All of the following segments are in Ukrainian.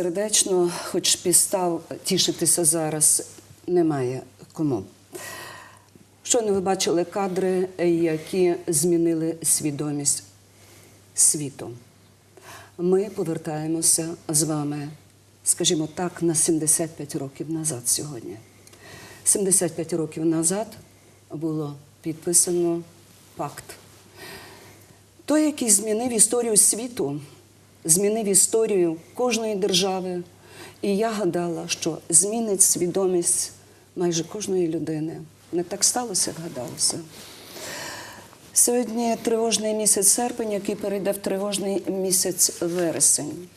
сердечно, хоч підстав тішитися зараз немає кому. Щойно ви бачили кадри, які змінили свідомість світу. Ми повертаємося з вами, скажімо так, на 75 років назад сьогодні. 75 років назад було підписано пакт той, який змінив історію світу, змінив історію кожної держави. І я гадала, що змінить свідомість майже кожної людини. Не так сталося, як гадалося. Сьогодні тривожний місяць серпень, який перейде в тривожний місяць вересень.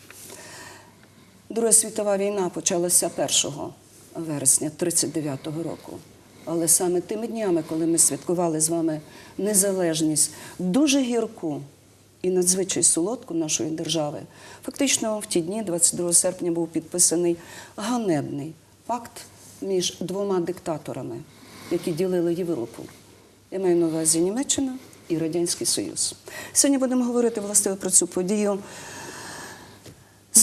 Друга світова війна почалася 1 вересня 39-го року. Але саме тими днями, коли ми святкували з вами незалежність, дуже гірку і надзвичай солодку нашої держави, фактично в ті дні, 22 серпня, був підписаний ганебний пакт між двома диктаторами, які ділили Європу. Я маю на увазі Німеччина і Радянський Союз. Сьогодні будемо говорити власне про цю подію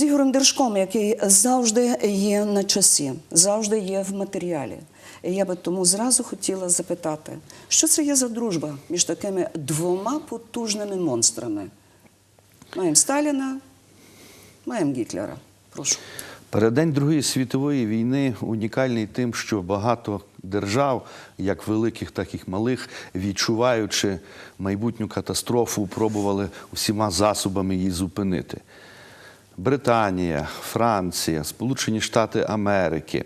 з Ігорем Держком, який завжди є на часі, завжди є в матеріалі. І я би тому зразу хотіла запитати, що це є за дружба між такими двома потужними монстрами? Маємо Сталіна, маємо Гітлера. Прошу. Переддень Другої світової війни унікальний тим, що багато держав, як великих, так і малих, відчуваючи майбутню катастрофу, пробували всіма засобами її зупинити. Британія, Франція, Сполучені Штати Америки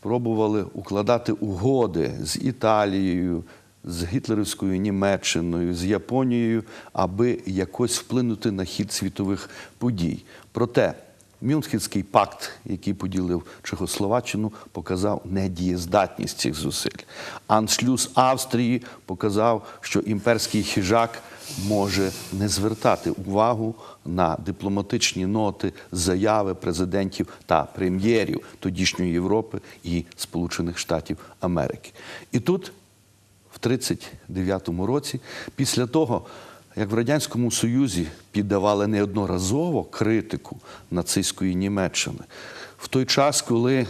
пробували укладати угоди з Італією, з гітлерівською Німеччиною, з Японією, аби якось вплинути на хід світових подій. Проте Мюнхенський пакт, який поділив Чехословаччину, показав недієздатність цих зусиль. Аншлюз Австрії показав, що імперський хижак може не звертати увагу на дипломатичні ноти, заяви президентів та прем'єрів тодішньої Європи і Сполучених Штатів Америки. І тут в 39-му році, після того, як в Радянському Союзі піддавали неодноразово критику нацистської Німеччини, в той час, коли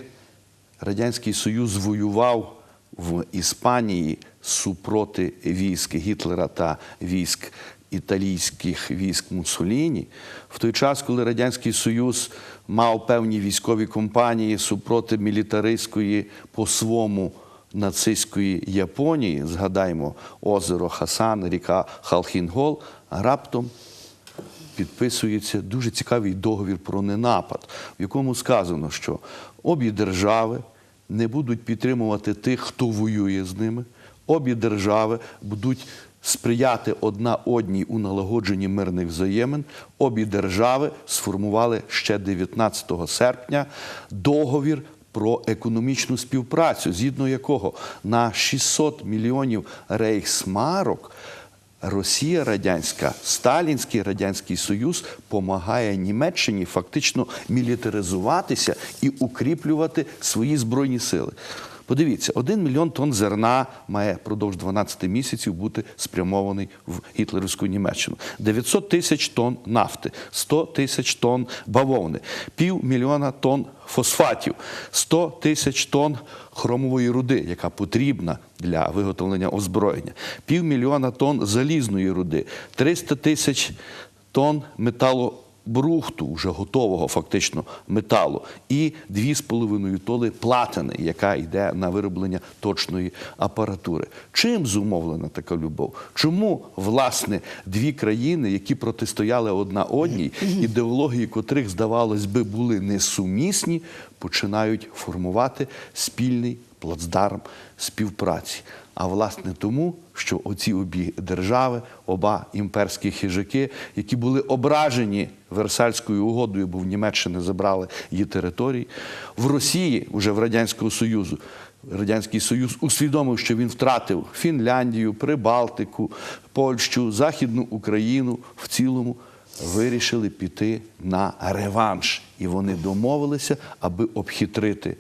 Радянський Союз воював в Іспанії супроти військ Гітлера та військ італійських військ Муссоліні, в той час, коли Радянський Союз мав певні військові компанії супроти мілітаристської по свому нацистської Японії, згадаймо озеро Хасан, ріка Халхінгол, раптом підписується дуже цікавий договір про ненапад, в якому сказано, що обі держави не будуть підтримувати тих, хто воює з ними, обі держави будуть сприяти одна одній у налагодженні мирних взаємин. Обі держави сформували ще 19 серпня договір про економічну співпрацю, згідно якого на 600 мільйонів рейхсмарок Росія радянська, Сталінський радянський Союз допомагає Німеччині фактично мілітаризуватися і укріплювати свої збройні сили. Подивіться, один мільйон тонн зерна має впродовж 12 місяців бути спрямований в гітлерівську Німеччину. 900 тисяч тонн нафти, 100 тисяч тонн бавовни, півмільйона тонн фосфатів, 100 тисяч тонн хромової руди, яка потрібна для виготовлення озброєння, півмільйона тонн залізної руди, 300 тисяч тонн металу брухту, вже готового фактично металу, і 2,5 тони платини, яка йде на вироблення точної апаратури. Чим зумовлена така любов? Чому власне дві країни, які протистояли одна одній, ідеології котрих, здавалось би, були несумісні, починають формувати спільний плацдарм співпраці. А власне тому, що оці обі держави, оба імперські хижаки, які були ображені Версальською угодою, бо в Німеччини забрали її території, в Росії, уже в Радянського Союзу, Радянський Союз усвідомив, що він втратив Фінляндію, Прибалтику, Польщу, Західну Україну в цілому. Вирішили піти на реванш, і вони домовилися, аби обхитрити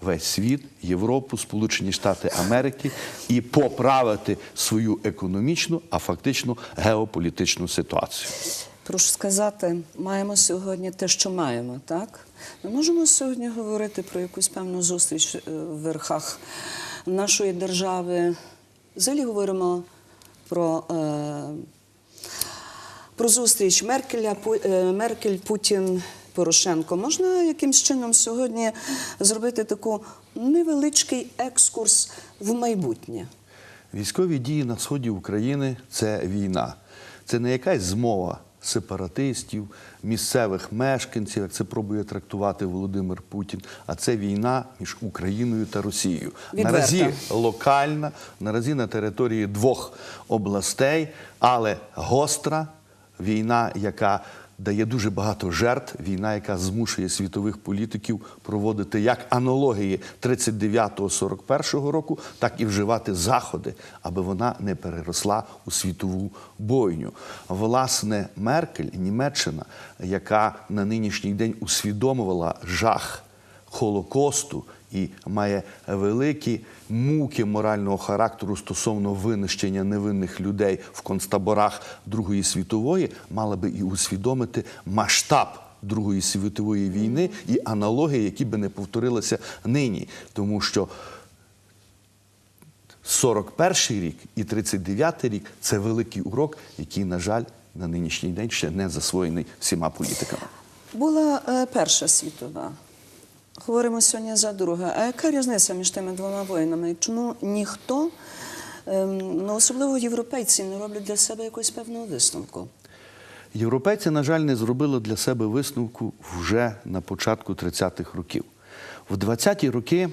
весь світ, Європу, Сполучені Штати Америки і поправити свою економічну, а фактично геополітичну ситуацію. Прошу сказати, маємо сьогодні те, що маємо, так? Ми можемо сьогодні говорити про якусь певну зустріч е, в верхах нашої держави. Взагалі говоримо про, е, про зустріч Меркеля, е, Меркель, Путін, Порошенко. Можна якимсь чином сьогодні зробити таку невеличкий екскурс в майбутнє? Військові дії на сході України це війна. Це не якась змова сепаратистів, місцевих мешканців, як це пробує трактувати Володимир Путін. А це війна між Україною та Росією. Відверта. Наразі локальна, наразі на території двох областей, але гостра війна, яка дає дуже багато жертв, війна, яка змушує світових політиків проводити як аналогії 39-41 року, так і вживати заходи, аби вона не переросла у світову бойню. Власне, Меркель, Німеччина, яка на нинішній день усвідомувала жах Холокосту і має великі муки морального характеру стосовно винищення невинних людей в концтаборах Другої світової, мала би і усвідомити масштаб Другої світової війни і аналогії, які би не повторилися нині, тому що 41 рік і 39 рік це великий урок, який, на жаль, на нинішній день ще не засвоєний всіма політиками. Була е, Перша світова. Говоримо сьогодні за друге. А яка різниця між тими двома воїнами? Чому ніхто, ем, ну особливо європейці, не роблять для себе якусь певного висновку? Європейці, на жаль, не зробили для себе висновку вже на початку 30-х років. В 20-ті роки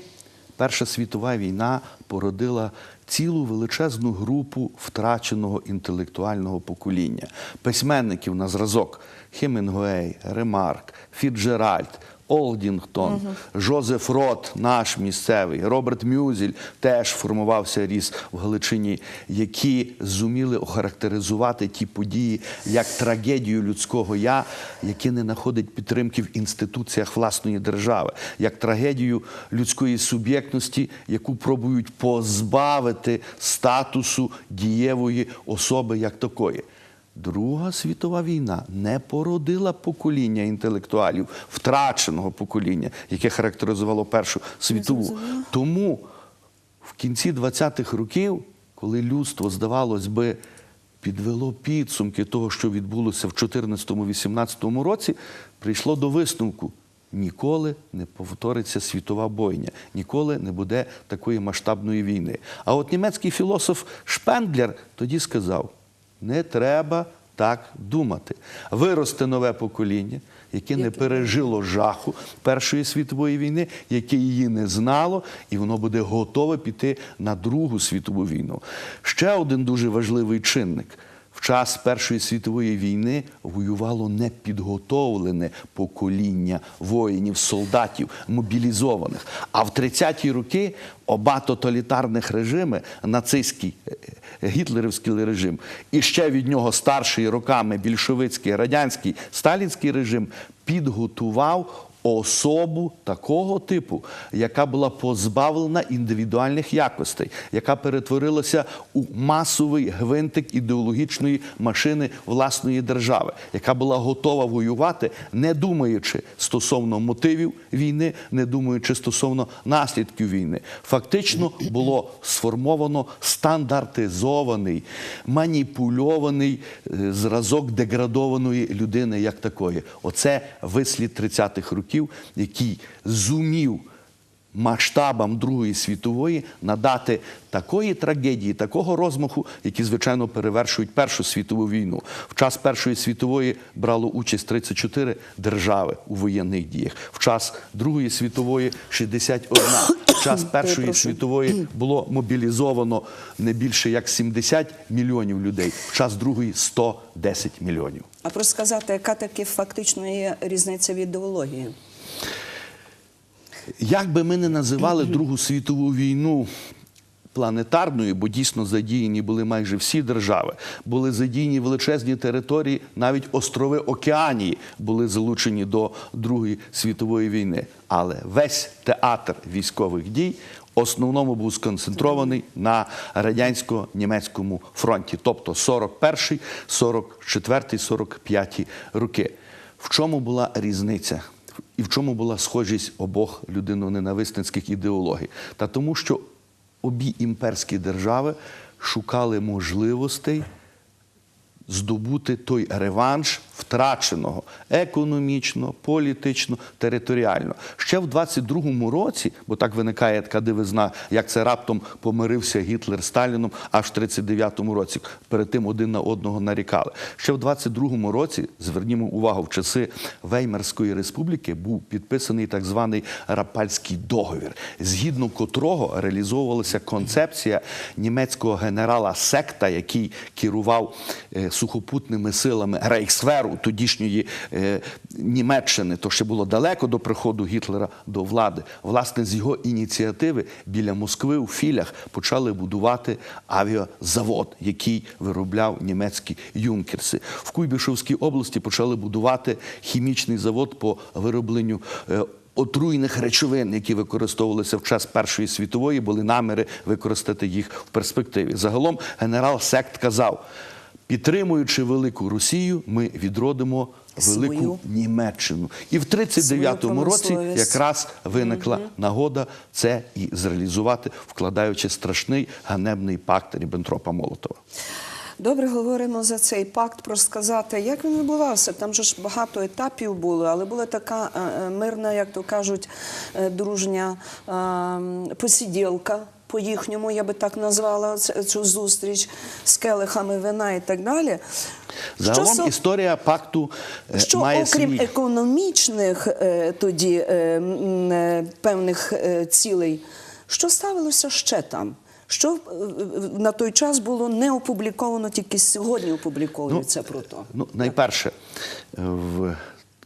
Перша світова війна породила цілу величезну групу втраченого інтелектуального покоління, письменників на зразок Хемінгуей, Ремарк, Фіджеральд, Олдінгтон, Жозеф Рот, наш місцевий, Роберт Мюзель теж формувався ріс в Галичині, які зуміли охарактеризувати ті події як трагедію людського я, яке не знаходить підтримки в інституціях власної держави, як трагедію людської суб'єктності, яку пробують позбавити статусу дієвої особи як такої. Друга світова війна не породила покоління інтелектуалів, втраченого покоління, яке характеризувало Першу світову. Тому в кінці 20-х років, коли людство, здавалось би, підвело підсумки того, що відбулося в 2014-2018 році, прийшло до висновку. Ніколи не повториться світова бойня, ніколи не буде такої масштабної війни. А от німецький філософ Шпенглер тоді сказав: не треба так думати. Виросте нове покоління, яке не пережило жаху Першої світової війни, яке її не знало, і воно буде готове піти на Другу світову війну. Ще один дуже важливий чинник. В час Першої світової війни воювало непідготовлене покоління воїнів, солдатів, мобілізованих. А в 30-ті роки оба тоталітарних режими, нацистський е, е, гітлерівський режим, і ще від нього старший роками більшовицький, радянський, сталінський режим, підготував особу такого типу, яка була позбавлена індивідуальних якостей, яка перетворилася у масовий гвинтик ідеологічної машини власної держави, яка була готова воювати, не думаючи стосовно мотивів війни, не думаючи стосовно наслідків війни. Фактично було сформовано стандартизований, маніпульований е, зразок деградованої людини як такої. Оце вислід 30-х років, який зумів масштабам Другої світової надати такої трагедії, такого розмаху, які, звичайно, перевершують Першу світову війну. В час Першої світової брало участь 34 держави у воєнних діях. В час Другої світової 61. В час Першої світової було мобілізовано не більше як 70 мільйонів людей. В час Другої 110 мільйонів. А просто сказати, яка таки фактично є різниця в ідеології? Як би ми не називали Другу світову війну планетарною, бо дійсно задіяні були майже всі держави, були задіяні величезні території, навіть острови Океанії були залучені до Другої світової війни. Але весь театр військових дій основному був сконцентрований на радянсько-німецькому фронті, тобто 41-й, 44-й, 45-й роки. В чому була різниця? І в чому була схожість обох людиноненависницьких ідеологій? Та тому, що обі імперські держави шукали можливостей здобути той реванш втраченого економічно, політично, територіально. Ще в 22-му році, бо так виникає така дивизна, як це раптом помирився Гітлер Сталіном аж в 39-му році. Перед тим один на одного нарікали. Ще в 22-му році, звернімо увагу, в часи Веймарської республіки був підписаний так званий Рапальський договір, згідно котрого реалізовувалася концепція німецького генерала Секта, який керував е, сухопутними силами Рейхсверу тодішньої е, Німеччини. То ще було далеко до приходу Гітлера до влади. Власне, з його ініціативи біля Москви у Філях почали будувати авіазавод, який виробляв німецькі юнкерси. В Куйбішевській області почали будувати хімічний завод по виробленню. е, Отруйних речовин, які використовувалися в час Першої світової, були наміри використати їх в перспективі. Загалом генерал Сект казав: підтримуючи велику Росію, ми відродимо велику Свою. Німеччину. І в 39-му році якраз виникла нагода це і зреалізувати, вкладаючи страшний ганебний пакт Ріббентропа Молотова. Добре, говоримо за цей пакт, про сказати, як він відбувався. Там же ж багато етапів було, але була така е, е, мирна, як то кажуть, е, дружня е, м, посиділка. По їхньому я би так назвала цю зустріч з келихами вина і так далі. Загалом со- історія пакту е, що має окрім свій... економічних е, тоді е, певних цілей, що ставилося ще там? Що на той час було не опубліковано, тільки сьогодні опубліковується про то. Ну, найперше, в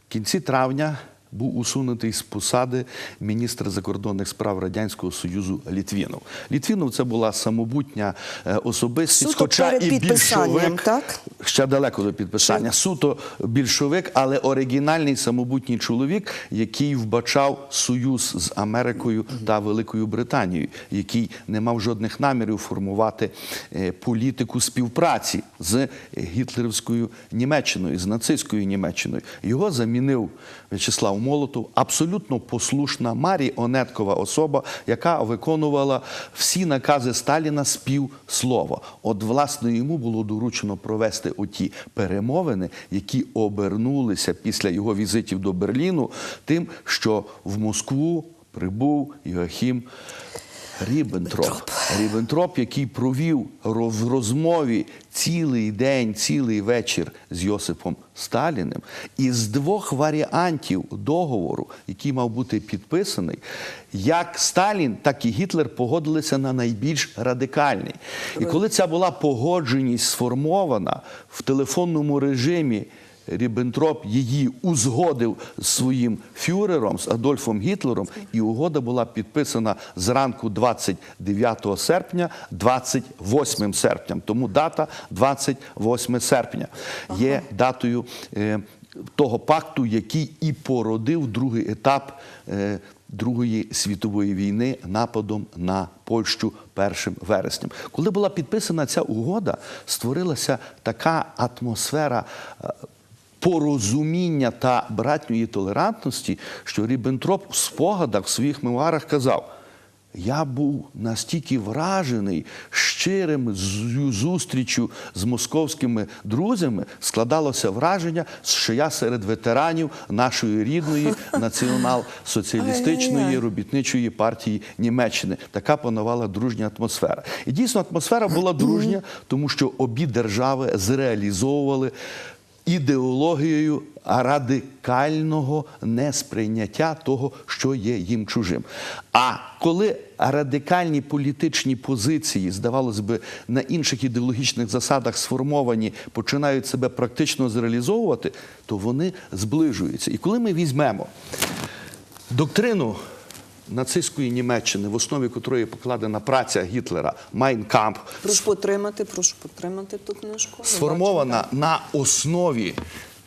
кінці травня був усунутий з посади міністр закордонних справ Радянського Союзу Літвінов. Літвінов це була самобутня е, особистість, Суто хоча перед і більшовик, так? Ще далеко до підписання. Суто більшовик, але оригінальний самобутній чоловік, який вбачав союз з Америкою та Великою Британією, який не мав жодних намірів формувати е, політику співпраці з гітлерівською Німеччиною, з нацистською Німеччиною. Його замінив В'ячеслав Молотов, абсолютно послушна маріонеткова особа, яка виконувала всі накази Сталіна з півслова. От, власне, йому було доручено провести оті перемовини, які обернулися після його візитів до Берліну, тим, що в Москву прибув Йоахім Ріббентроп. Ріббентроп, який провів в розмові цілий день, цілий вечір з Йосипом Сталіним, і з двох варіантів договору, який мав бути підписаний, як Сталін, так і Гітлер погодилися на найбільш радикальний. І коли ця була погодженість сформована в телефонному режимі. Ріббентроп її узгодив з своїм фюрером, з Адольфом Гітлером, і угода була підписана зранку 29 серпня, 28 серпня. Тому дата 28 серпня є датою. е, того пакту, який і породив другий етап е, Другої світової війни нападом на Польщу 1 вереснем. Коли була підписана ця угода, створилася така атмосфера. Порозуміння та братньої толерантності, що Ріббентроп в спогадах в своїх мемуарах казав: я був настільки вражений щирим зустрічю з московськими друзями, складалося враження, що я серед ветеранів нашої рідної націонал-соціалістичної робітничої партії Німеччини. Така панувала дружня атмосфера. І дійсно атмосфера була дружня, тому що обі держави зреалізовували ідеологією радикального несприйняття того, що є їм чужим. А коли радикальні політичні позиції, здавалось би, на інших ідеологічних засадах сформовані, починають себе практично зреалізовувати, то вони зближуються. І коли ми візьмемо доктрину нацистської Німеччини, в основі котрої покладена праця Гітлера Майн Камп, Прошу потримати, прошу потримати ту книжку. Сформована на основі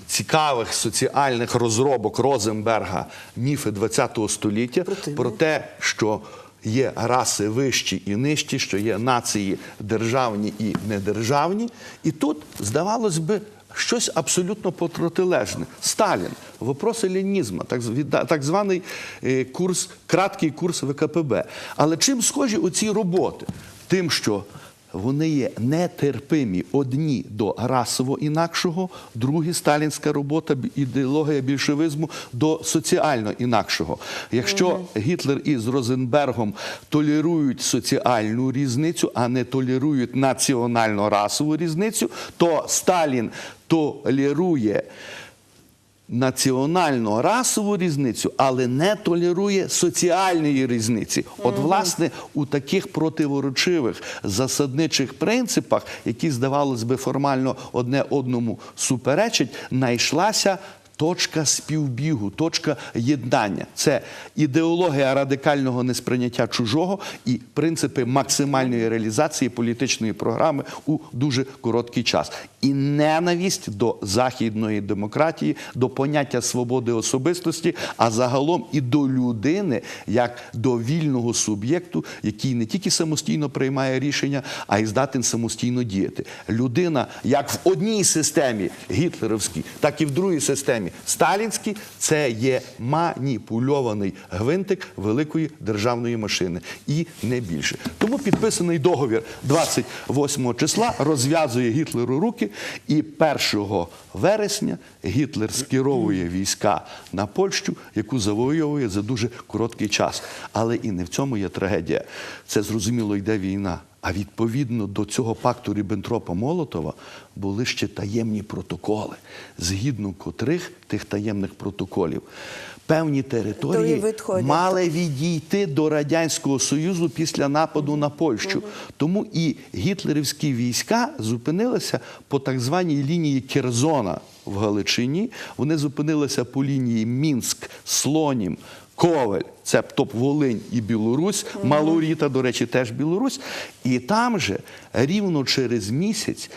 цікавих соціальних розробок Розенберга міфи ХХ століття Противно. про те, що є раси вищі і нижчі, що є нації державні і недержавні. І тут, здавалось би, щось абсолютно протилежне. Сталін, вопроси ленізму, так, так званий е, курс, краткий курс ВКПБ. Але чим схожі оці роботи? Тим, що вони є нетерпимі одні до расово інакшого, другі сталінська робота ідеологія більшовизму до соціально інакшого. Якщо Гітлер із Розенбергом толерують соціальну різницю, а не толерують національно-расову різницю, то Сталін толерує національно-расову різницю, але не толерує соціальної різниці. От, власне, у таких противоречивих засадничих принципах, які, здавалось би, формально одне одному суперечать, знайшлася. Точка співбігу, точка єднання це ідеологія радикального несприйняття чужого і принципи максимальної реалізації політичної програми у дуже короткий час. І ненависть до західної демократії, до поняття свободи особистості, а загалом і до людини як до вільного суб'єкту, який не тільки самостійно приймає рішення, а й здатен самостійно діяти. Людина як в одній системі гітлерівській, так і в другій системі сталінській, це є маніпульований гвинтик великої державної машини і не більше. Тому підписаний договір 28 числа розв'язує Гітлеру руки, і 1 вересня Гітлер скеровує війська на Польщу, яку завоює за дуже короткий час. Але і не в цьому є трагедія. Це зрозуміло йде війна. А відповідно до цього пакту Ріббентропа Молотова були ще таємні протоколи, згідно котрих тих таємних протоколів певні території мали відійти до Радянського Союзу після нападу на Польщу. Тому і гітлерівські війська зупинилися по так званій лінії Керзона в Галичині. Вони зупинилися по лінії Мінськ, Слонім. Ковель, це топ Волинь і Білорусь, Малоріта, до речі, теж Білорусь. І там же рівно через місяць,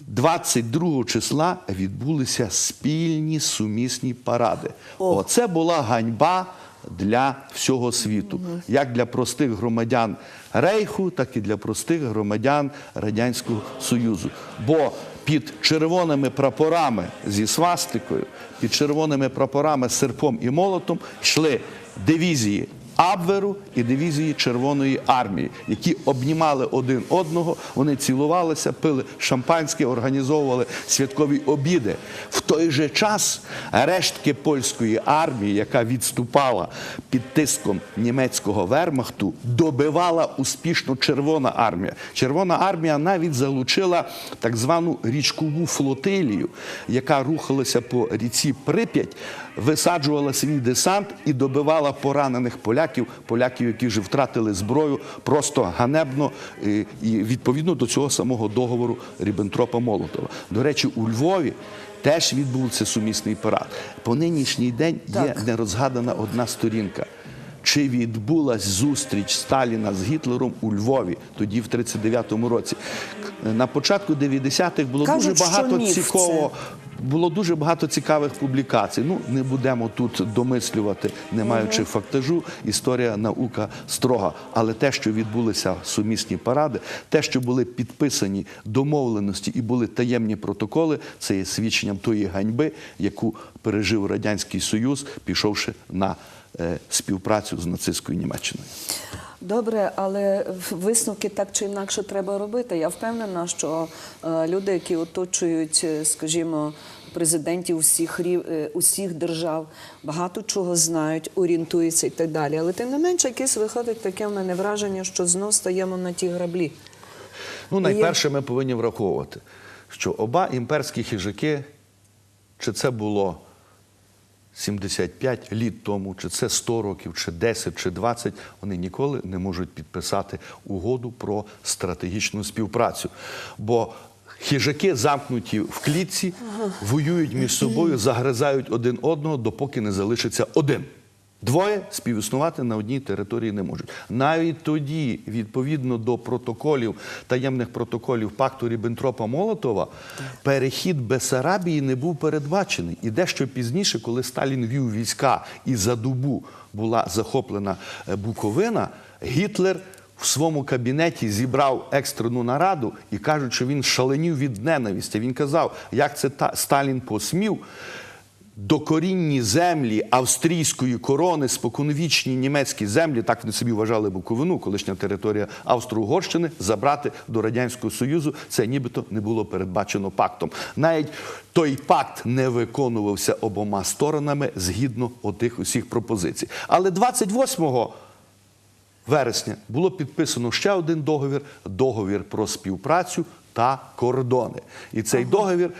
22 числа, відбулися спільні сумісні паради. Оце була ганьба для всього світу, як для простих громадян Рейху, так і для простих громадян Радянського Союзу. Бо під червоними прапорами зі свастикою, під червоними прапорами серпом і молотом йшли дивізії Абверу і дивізії Червоної армії, які обнімали один одного, вони цілувалися, пили шампанське, організовували святкові обіди. В той же час рештки польської армії, яка відступала під тиском німецького вермахту, добивала успішно Червона армія. Червона армія навіть залучила так звану річкову флотилію, яка рухалася по ріці Прип'ять, висаджувала свій десант і добивала поранених поляків, поляків, які вже втратили зброю, просто ганебно і, відповідно до цього самого договору Ріббентропа Молотова. До речі, у Львові. Теж відбувся сумісний парад. По нинішній день є нерозгадана одна сторінка. Чи відбулась зустріч Сталіна з Гітлером у Львові тоді, в 39-му році? На початку 90-х було Кажуть, дуже багато міф цікавого було дуже багато цікавих публікацій. Ну, не будемо тут домислювати, не маючи фактажу. Історія наука строга. Але те, що відбулися сумісні паради, те, що були підписані домовленості і були таємні протоколи, це є свідченням тої ганьби, яку пережив радянський союз, пішовши на співпрацю з нацистською Німеччиною. Добре, але висновки так чи інакше треба робити. Я впевнена, що е, люди, які оточують, е, скажімо, президентів усіх е, усіх держав, багато чого знають, орієнтуються і так далі. Але тим не менше, якесь виходить таке в мене враження, що знов стаємо на ті граблі. Ну, найперше, ми повинні враховувати, що оба імперські хижаки, чи це було 75 літ тому, чи це 100 років, чи 10, чи 20, вони ніколи не можуть підписати угоду про стратегічну співпрацю. Бо хижаки замкнуті в клітці, воюють між собою, загризають один одного, допоки не залишиться один. Двоє співіснувати на одній території не можуть. Навіть тоді, відповідно до протоколів, таємних протоколів пакту Ріббентропа Молотова, перехід Бесарабії не був передбачений. І дещо пізніше, коли Сталін вів війська і за добу була захоплена е, Буковина, Гітлер в своєму кабінеті зібрав екстрену нараду і кажуть, що він шаленів від ненависті. Він казав, як це та Сталін посмів докорінні землі австрійської корони, споконвічні німецькі землі, так вони собі вважали Буковину, колишня територія Австро-Угорщини, забрати до Радянського Союзу. Це нібито не було передбачено пактом. Навіть той пакт не виконувався обома сторонами згідно отих усіх пропозицій. Але 28 вересня було підписано ще один договір договір про співпрацю та кордони. І цей договір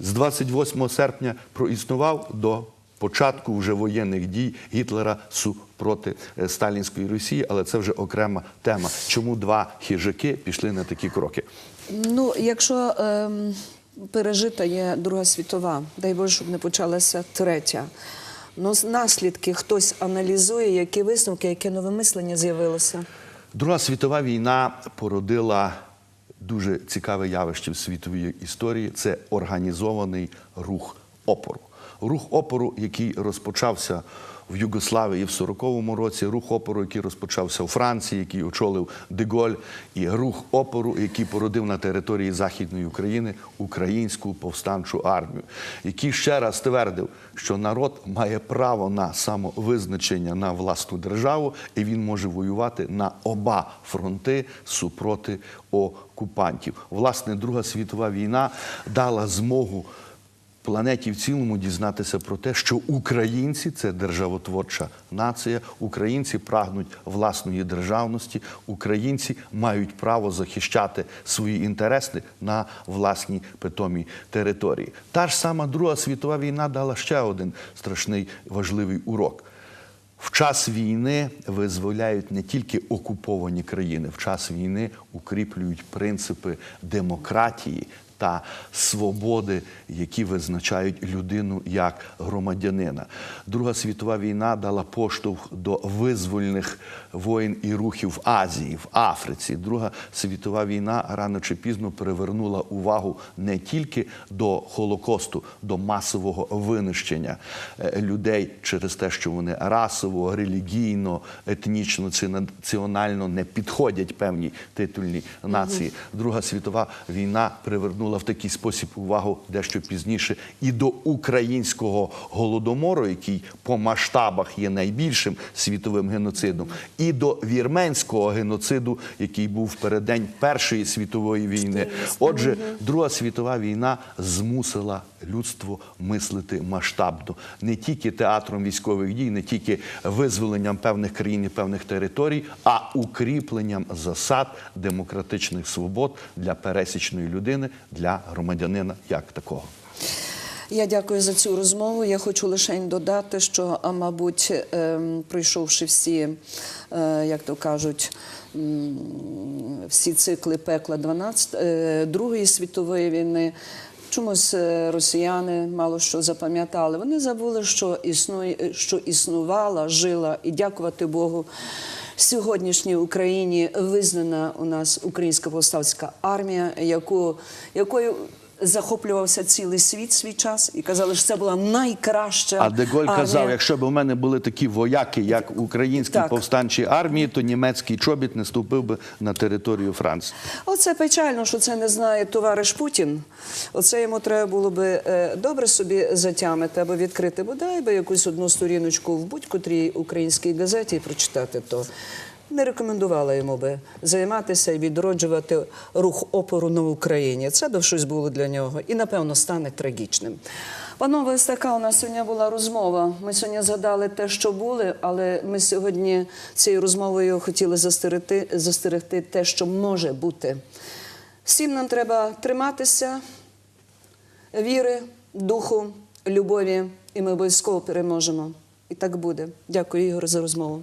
з 28 серпня проіснував до початку вже воєнних дій Гітлера супроти е, сталінської Росії, але це вже окрема тема. Чому два хижаки пішли на такі кроки? Ну, якщо ем, пережита є Друга світова, дай Боже, щоб не почалася третя. Ну, з- наслідки хтось аналізує, які висновки, яке нове мислення з'явилося. Друга світова війна породила дуже цікаве явище в світовій історії. Це організований рух опору. Рух опору, який розпочався в Югославії в 40-му році, рух опору, який розпочався у Франції, який очолив Деголь, і рух опору, який породив на території Західної України українську повстанчу армію, який ще раз твердив, що народ має право на самовизначення на власну державу, і він може воювати на оба фронти супроти окупантів. Власне, Друга світова війна дала змогу планеті в цілому дізнатися про те, що українці це державотворча нація, українці прагнуть власної державності, українці мають право захищати свої інтереси на власній питомій території. Та ж сама Друга світова війна дала ще один страшний важливий урок. В час війни визволяють не тільки окуповані країни, в час війни укріплюють принципи демократії та свободи, які визначають людину як громадянина. Друга світова війна дала поштовх до визвольних воєн і рухів в Азії, в Африці. Друга світова війна рано чи пізно привернула увагу не тільки до Холокосту, до масового винищення е, людей через те, що вони расово, релігійно, етнічно, чи національно не підходять певній титульній нації. Друга світова війна привернула в такий спосіб увагу дещо пізніше і до українського голодомору, який по масштабах є найбільшим світовим геноцидом, і до вірменського геноциду, який був в переддень Першої світової війни. Отже, Друга світова війна змусила людство мислити масштабно не тільки театром військових дій, не тільки визволенням певних країн і певних територій, а укріпленням засад демократичних свобод для пересічної людини, для громадянина як такого. Я дякую за цю розмову. Я хочу лише додати, що, мабуть, ем, пройшовши всі, е, як то кажуть, всі цикли пекла 12, е, Другої світової війни. Чомусь е, росіяни мало що запам'ятали. Вони забули, що існує, що існувала, жила, і дякувати Богу. Сьогоднішній Україні визнана у нас українська повстанська армія, яку, якою захоплювався цілий світ свій час і казали, що це була найкраща. А Деголь казав, якщо б у мене були такі вояки, як Так. повстанчій армії, то німецький чобіт не ступив би на територію Франції. Оце печально, що це не знає товариш Путін. Оце йому треба було би е, добре собі затямити або відкрити бодай би якусь одну сторіночку в будь-котрій українській газеті і прочитати то. Не рекомендувала йому би займатися і відроджувати рух опору на Україні. Це б щось було для нього і, напевно, стане трагічним. Панове, ось така у нас сьогодні була розмова. Ми сьогодні згадали те, що були, але ми сьогодні цією розмовою хотіли застерегти, застерегти те, що може бути. Всім нам треба триматися віри, духу, любові, і ми обов'язково переможемо. І так буде. Дякую, Ігор, за розмову.